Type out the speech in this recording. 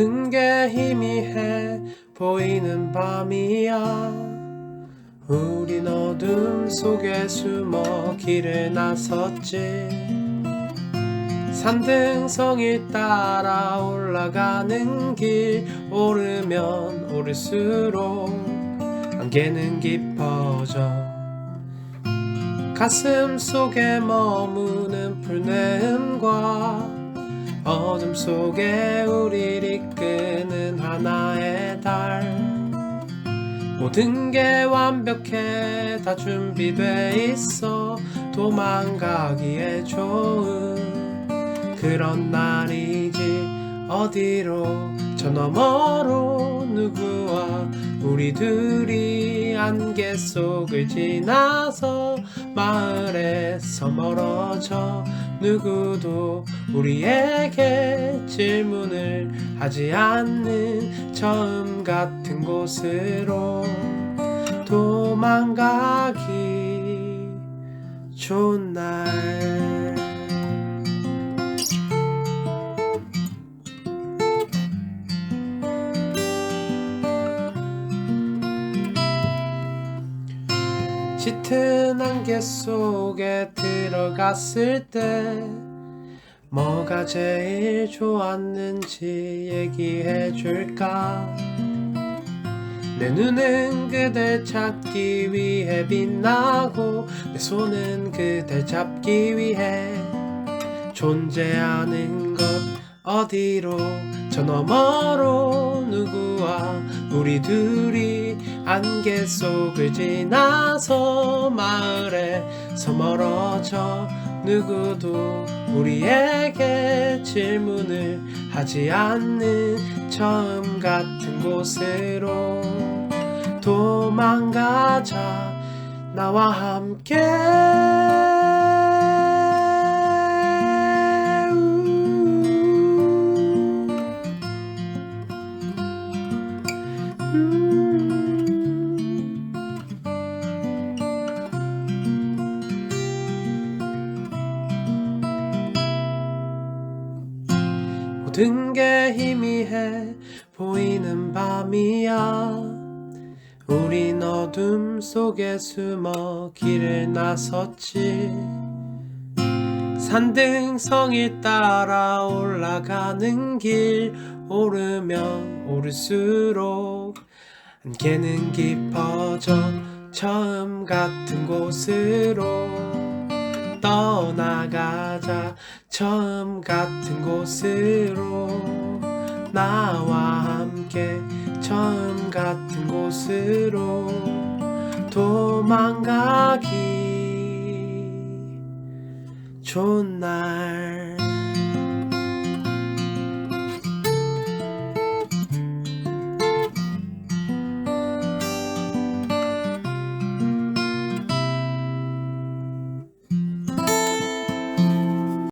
모든 게 희미해 보이는 밤이야. 우린 어둠 속에 숨어 길을 나섰지. 산등성이 따라 올라가는 길 오르면 오를수록 안개는 깊어져 가슴 속에 머무는 풀내음과 어둠 속에 우릴 이끄는 하나의 달. 모든 게 완벽해. 다 준비돼 있어. 도망가기에 좋은 그런 날이지. 어디로? 저 너머로 누구와 우리 둘이 안개 속을 지나서 마을에서 멀어져 누구도 우리에게 질문을 하지 않는 처음 같은 곳으로 도망가기 좋은 날 짙은 안개 속에 들어갔을 때 뭐가 제일 좋았는지 얘기해 줄까? 내 눈은 그댈 찾기 위해 빛나고 내 손은 그댈 잡기 위해 존재하는 것 어디로 저 너머로 누구와 우리 둘이 안개 속을 지나서 마을에서 멀어져 누구도 우리에게 질문을 하지 않는 처음 같은 곳으로 도망가자. 나와 함께. 음. 모든 게 희미해 보이는 밤이야. 우린 어둠 속에 숨어 길을 나섰지. 산등성이 따라 올라가는 길 오르면 오를수록 안개는 깊어져 처음 같은 곳으로 떠나가자. 처음 같은 곳으로 나와 함께 처음 같은 곳으로 도망가기 좋은 날